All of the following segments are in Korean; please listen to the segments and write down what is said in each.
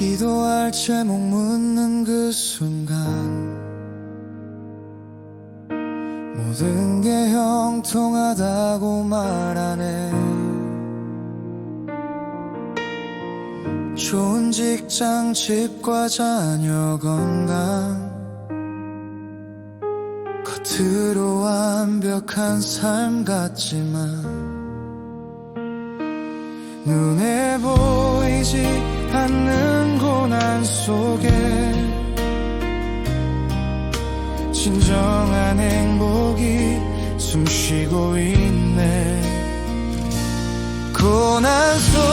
기도할 제목 묻는 그 순간 모든 게 형통하다고 말하네. 좋은 직장 집과 자녀 건강 겉으로 완벽한 삶 같지만 눈에 보이지 않는 고난 속에 진정한 행복이 숨쉬고 있네. 고난 속에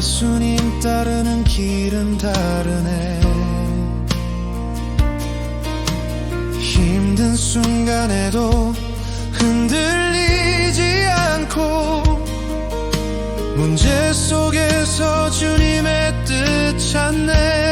예수님 따르는 길은 다르네. 힘든 순간에도 흔들리지 않고 문제 속에서 주님의 뜻 찾네